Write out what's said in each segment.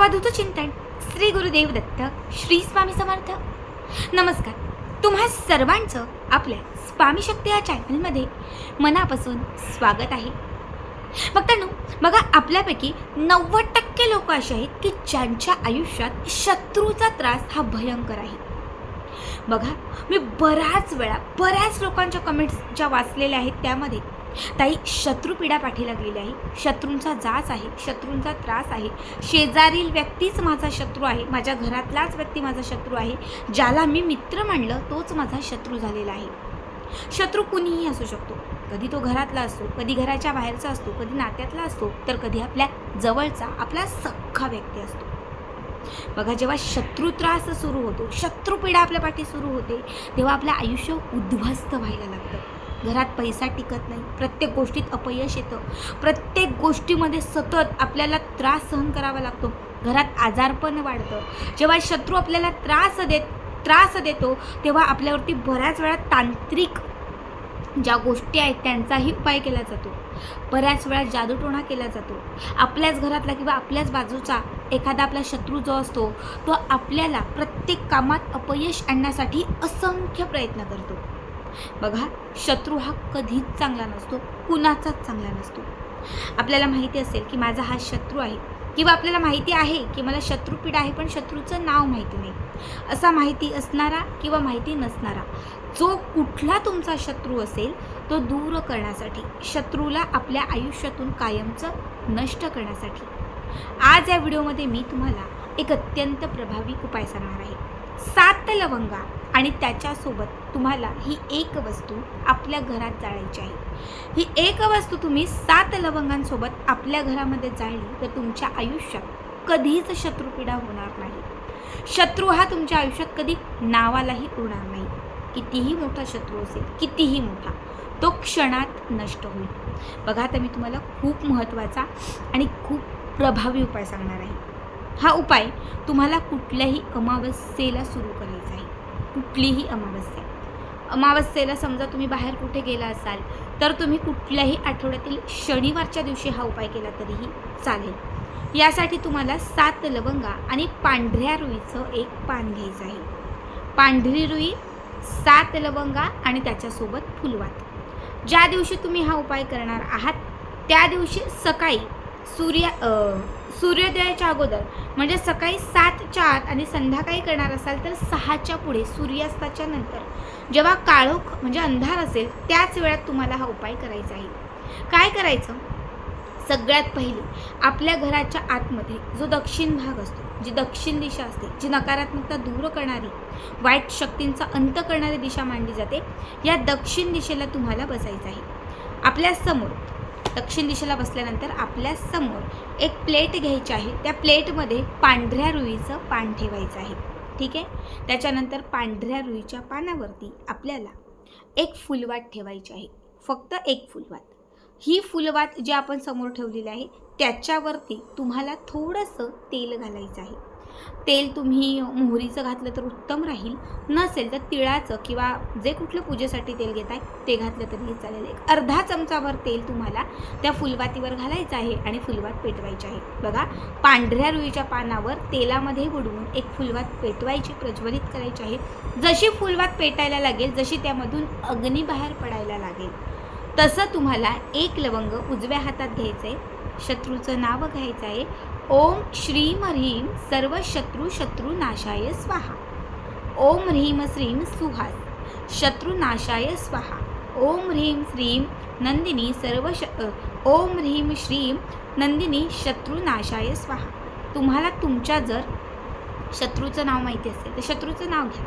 अवधूत चिंतन श्री गुरुदेव दत्त श्री स्वामी समर्थ. नमस्कार. तुम्हा सर्वांचं आपल्या स्वामी शक्ती या चॅनलमध्ये मनापासून स्वागत आहे. बघतानो बघा आपल्यापैकी नव्वद टक्के लोक असे आहेत की ज्यांच्या आयुष्यात शत्रूचा त्रास हा भयंकर आहे. बघा मी बऱ्याच वेळा बऱ्याच लोकांच्या कमेंट्स ज्या वाचलेल्या आहेत त्यामध्ये ताई शत्रुपीडा पाठी लागलेली आहे. शत्रूंचा जाच आहे शत्रूंचा त्रास आहे. शेजारील व्यक्तीच माझा शत्रू आहे. माझ्या घरातलाच व्यक्ती माझा शत्रू आहे. ज्याला मी मित्र मानलं तोच माझा शत्रू झालेला आहे. शत्रू कुणीही असू शकतो. कधी तो घरातला असतो कधी घराच्या बाहेरचा असतो कधी नात्यातला असतो तर कधी आपल्या जवळचा आपला सख्खा व्यक्ती असतो. बघा जेव्हा शत्रू त्रास सुरू होतो शत्रुपीडा आपल्या पाठी सुरू होते तेव्हा आपलं आयुष्य उद्ध्वस्त व्हायला लागतं. घरात पैसा टिकत नाही. प्रत्येक गोष्टीत अपयश येतं. प्रत्येक गोष्टीमध्ये सतत आपल्याला त्रास सहन करावा लागतो. घरात आजारपण वाढतं. जेव्हा शत्रू आपल्याला त्रास देत त्रास देतो तेव्हा आपल्यावरती बऱ्याच वेळा तांत्रिक ज्या गोष्टी आहेत त्यांचाही उपाय केला जातो. बऱ्याच वेळा जादूटोणा केला जातो. आपल्याच घरातला किंवा आपल्याच बाजूचा एखादा आपला शत्रू जो असतो तो आपल्याला प्रत्येक कामात अपयश आणण्यासाठी असंख्य प्रयत्न करतो. बघा शत्रू हा कधीच चांगला नसतो कुणाचाच चांगला नसतो. आपल्याला माहिती असेल की माझा हा शत्रू आहे किंवा आपल्याला माहिती आहे की मला शत्रुपीड आहे पण शत्रूचं नाव माहिती नाही. असा माहिती असणारा किंवा माहिती नसणारा जो कुठला तुमचा शत्रू असेल तो दूर करण्यासाठी शत्रूला आपल्या आयुष्यातून कायमचं नष्ट करण्यासाठी. आज या व्हिडिओमध्ये मी तुम्हाला एक अत्यंत प्रभावी उपाय सांगणार आहे. सात लवंगा आणि त्याच्यासोबत तुम्हाला ही एक वस्तू आपल्या घरात जाळायची आहे. ही एक वस्तू तुम्ही सात लवंगांसोबत आपल्या घरामध्ये जाळली तर तुमच्या आयुष्यात कधीच शत्रुपीडा होणार नाही. शत्रू हा तुमच्या आयुष्यात कधी नावालाही उरणार नाही. कितीही मोठा शत्रू असेल कितीही मोठा तो क्षणात नष्ट होईल. बघा आता मी तुम्हाला खूप महत्त्वाचा आणि खूप प्रभावी उपाय सांगणार आहे. हा उपाय तुम्हाला कुठल्याही अमावस्येला सुरू करायचा आहे. कुठलीही अमावस्या. अमावस्येला समजा तुम्ही बाहेर कुठे गेला असाल तर तुम्ही कुठल्याही आठवड्यातील शनिवारच्या दिवशी हा उपाय केला तरीही चालेल. यासाठी तुम्हाला सात लवंगा आणि पांढऱ्या रुईचं एक पान घ्यायचं आहे. पांढरी रुई सात लवंगा आणि त्याच्यासोबत फुलवात. ज्या दिवशी तुम्ही हा उपाय करणार आहात त्या दिवशी सकाळी सूर्य सूर्योदयाच्या अगोदर म्हणजे सकाळी सातच्या आत आणि संध्याकाळी करणार असाल तर सहाच्या पुढे सूर्यास्ताच्या नंतर. जेव्हा काळोख म्हणजे अंधार असेल त्याच वेळात तुम्हाला हा उपाय करायचा आहे. काय करायचं? सगळ्यात पहिले आपल्या घराच्या आतमध्ये जो दक्षिण भाग असतो जी दक्षिण दिशा असते जी नकारात्मकता दूर करणारी वाईट शक्तींचा अंत करणारी दिशा मानली जाते या दक्षिण दिशेला तुम्हाला बसायचं आहे. आपल्यासमोर दक्षिण दिशेला बसल्यानंतर आपल्यासमोर एक प्लेट घ्यायची आहे. त्या प्लेटमध्ये पांढऱ्या रुईचं पान ठेवायचं आहे. ठीक आहे? त्याच्यानंतर पांढऱ्या रुईच्या पानावरती आपल्याला एक फुलवात ठेवायची आहे. फक्त एक फुलवात ही फुलवात जी आपण समोर ठेवलेली आहे त्याच्यावरती तुम्हाला थोडंसं तेल घालायचं आहे. तेल तुम्ही मोहरीचं घातलं तर उत्तम राहील. नसेल तर तिळाचं किंवा जे कुठलं पूजेसाठी तेल घेत आहे ते घातलं तरीही चालेल. एक अर्धा चमचाभर तेल तुम्हाला त्या फुलवातीवर घालायचं आहे आणि फुलवात पेटवायची आहे. बघा पांढऱ्या रुईच्या पानावर तेलामध्ये बुडवून एक फुलवात पेटवायची प्रज्वलित करायची आहे. जशी फुलवात पेटायला लागेल जशी त्यामधून अग्नी बाहेर पडायला लागेल तसं तुम्हाला एक लवंग उजव्या हातात घ्यायचं आहे शत्रूचं नाव घ्यायचं आहे. ओम श्रीम ह्रीम सर्व शत्रू शत्रू नाशाय स्वाहा। ओम ह्रीम श्रीम सुहास शत्रुनाशाय स्वाहा। ओम ह्रीम श्रीम नंदिनी सर्व श ओम ह्रीम श्रीम नंदिनी शत्रू नाशाय स्वाहा। तुम्हाला तुमच्या जर शत्रूचं नाव माहिती असेल तर शत्रूचं नाव घ्या.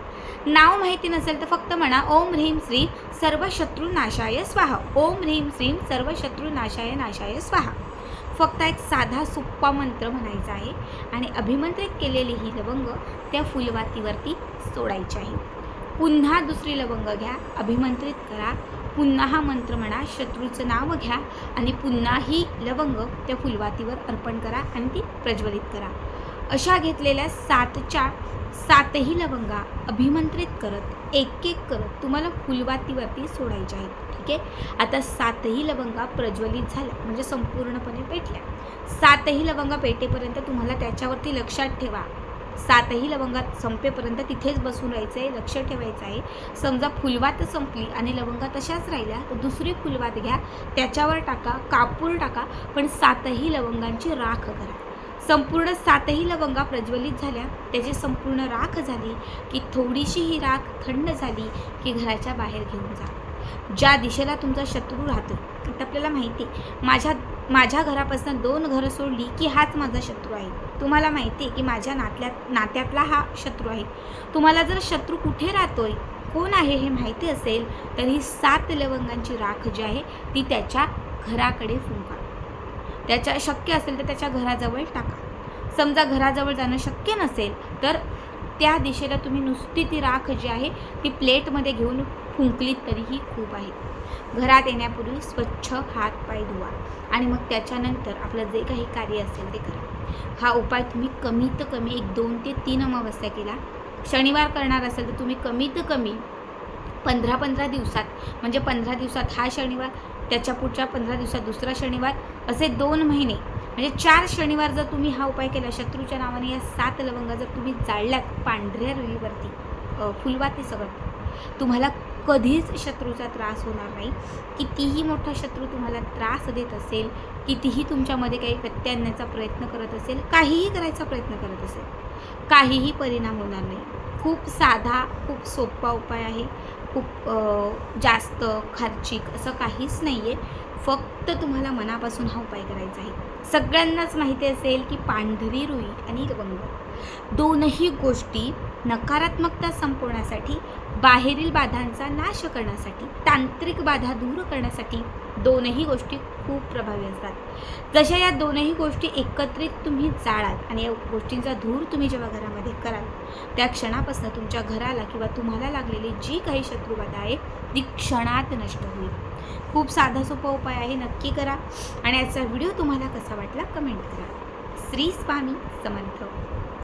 नाव माहिती नसेल तर फक्त म्हणा ओम ह्रीम श्री सर्व शत्रू नाशाय स्वाहा. ओम ह्रीम श्रीम सर्व शत्रू नाशाय नाशाय स्वाहा. फक्त एक साधा सोप्पा मंत्र म्हणायचा आहे. आणि अभिमंत्रित केलेली ही लवंग त्या फुलवातीवरती सोडायची आहे. पुन्हा दुसरी लवंग घ्या अभिमंत्रित करा. पुन्हा हा मंत्र म्हणा शत्रूचं नाव घ्या. आणि पुन्हा ही लवंग त्या फुलवातीवर अर्पण करा आणि ती प्रज्वलित करा. अशा घेतलेल्या सातच्या सातही लवंगा अभिमंत्रित करत एक एक करत तुम्हाला फुलवातीवरती सोडायच्या आहेत ठीक आहे? आता सातही लवंगा प्रज्वलित झाल्या म्हणजे संपूर्णपणे पेटल्या. सातही लवंगा पेटेपर्यंत तुम्हाला त्याच्यावरती लक्षात ठेवा. सातही लवंगात संपेपर्यंत तिथेच बसून राहायचं आहे लक्ष ठेवायचं आहे. समजा फुलवात संपली आणि लवंगा तशाच राहिल्या तर दुसरी फुलवात घ्या त्याच्यावर टाका कापूर टाका पण सातही लवंगांची राख करा. संपूर्ण सातही लवंगा प्रज्वलित झाल्या. त्याची संपूर्ण राख झाली की थोडीशी ही राख थंड झाली की घराच्या बाहेर घेऊन जा. ज्या दिशेला तुमचा शत्रू राहतो आता आपल्याला माहिती आहे, माझ्या माझ्या घरापासून दोन घरं सोडली की हाच माझा शत्रू आहे. तुम्हाला माहिती आहे की माझ्या नातल्यात नात्यातला हा शत्रू आहे. तुम्हाला जर शत्रू कुठे राहतोय कोण आहे हे माहिती असेल तर ही सात लवंगांची राख जी आहे ती त्याच्या घराकडे फुंका. त्याच्या शक्य असेल तर त्याच्या घराजवळ टाका. समजा घराजवळ जाणं शक्य नसेल तर त्या दिशेला तुम्ही नुसती ती राख जी आहे ती प्लेटमध्ये घेऊन फुंकलीत तरीही खूप आहे. घरात येण्यापूर्वी स्वच्छ हात पाय धुवा आणि मग त्याच्यानंतर आपलं जे काही कार्य असेल ते करा. हा उपाय तुम्ही कमीत कमी एक दोन ते तीन अमावस्या केला. शनिवार करणार असेल तर तुम्ही कमीत कमी पंधरा पंधरा दिवसात म्हणजे पंधरा दिवसात हा शनिवार त्याच्या पुढच्या पंधरा दिवसात दुसरा शनिवार असे दोन महिने म्हणजे चार शनिवार जर तुम्ही हा उपाय केला शत्रूच्या नावाने या सात लवंगा जर तुम्ही जाळल्यात पांढऱ्या रुईवरती अ, फुलवाती सगळं तुम्हाला कधीच शत्रूचा त्रास होणार नाही. कितीही मोठा शत्रू तुम्हाला त्रास देत असेल कितीही तुमच्यामध्ये काही व्यत्यय आणण्याचा प्रयत्न करत असेल काहीही करायचा प्रयत्न करत असेल काहीही परिणाम होणार नाही. खूप साधा खूप सोपा उपाय आहे. खूप जास्त खर्चिक असं काहीच नाही आहे फक्त तुम्हाला मनापासून हा उपाय करायचा आहे. सगळ्यांनाच माहिती असेल की पांढरी रुई आणि लवंग दोनही गोष्टी नकारात्मकता संपवण्यासाठी बाहेरील बाधांचा नाश करण्यासाठी तांत्रिक बाधा दूर करण्यासाठी दोनही गोष्टी खूप प्रभावी असतात. जशा या दोनही गोष्टी एकत्रित तुम्ही जाळाल आणि या गोष्टींचा धूर तुम्ही जेव्हा घरामध्ये कराल त्या क्षणापासून तुमच्या घराला किंवा तुम्हाला लागलेली जी काही शत्रुबाधा आहे ती क्षणात नष्ट होईल. खूप साधा सोपा उपाय आहे नक्की करा. आणि याचा व्हिडिओ तुम्हाला कसा वाटला कमेंट करा. श्री स्वामी समर्थ.